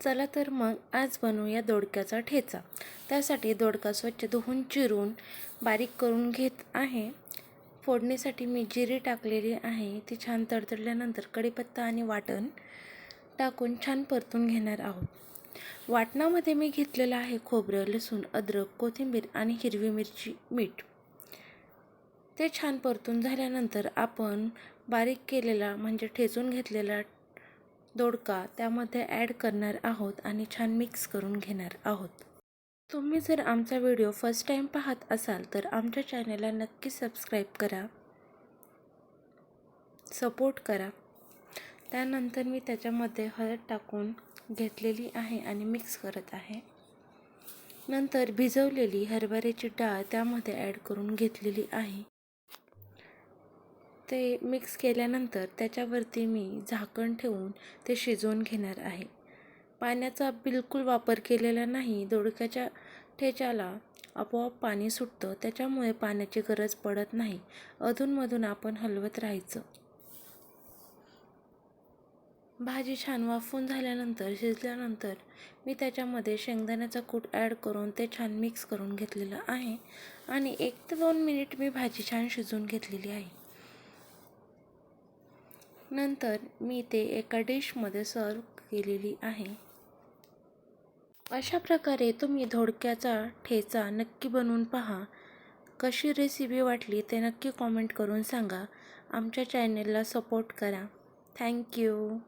चला तर मग आज बनवूया दोडक्याचा ठेचा. त्यासाठी दोडका स्वच्छ धुवून चिरून बारीक करून घेत आहे. फोडणीसाठी मी जिरी टाकलेली आहे. ती छान तडतडल्यानंतर कढीपत्ता आणि वाटण टाकून छान परतून घेणार आहोत. वाटणामध्ये मी घेतलेलं आहे खोबरं लसूण अद्रक कोथिंबीर आणि हिरवी मिरची मीठ. ते छान परतून झाल्यानंतर आपण बारीक केलेला म्हणजे ठेचून घेतलेला दोडका त्यामध्ये ॲड करणार आहोत आणि छान मिक्स करून घेणार आहोत. तुम्ही जर आमचा व्हिडिओ फर्स्ट टाईम पाहत असाल तर आमच्या चॅनलला नक्की सबस्क्राईब करा. सपोर्ट करा. त्यानंतर मी त्याच्यामध्ये हळद टाकून घेतलेली आहे आणि मिक्स करत आहे. नंतर भिजवलेली हरभऱ्याची डाळ त्यामध्ये ॲड करून घेतलेली आहे. ते मिक्स केल्यानंतर त्याच्यावरती मी झाकण ठेवून ते शिजवून घेणार आहे. पाण्याचा बिलकुल वापर केलेला नाही. दोडक्याच्या ठेच्याला आपोआप पाणी सुटतं. त्याच्यामुळे पाण्याची गरज पडत नाही. अधूनमधून आपण हलवत राहायचं. भाजी छान वाफून झाल्यानंतर शिजल्यानंतर मी त्याच्यामध्ये शेंगदाण्याचा कूट ॲड करून ते छान मिक्स करून घेतलेलं आहे. आणि एक ते दोन मिनिट मी भाजी छान शिजवून घेतलेली आहे. नंतर मी ते एका डिशमध्ये सर्व केलेली आहे. अशा प्रकारे तुम्ही धोडक्याचा ठेचा नक्की बनवून पहा. कशी रेसिपी वाटली ते नक्की कॉमेंट करून सांगा. आमच्या चॅनेलला सपोर्ट करा. थँक्यू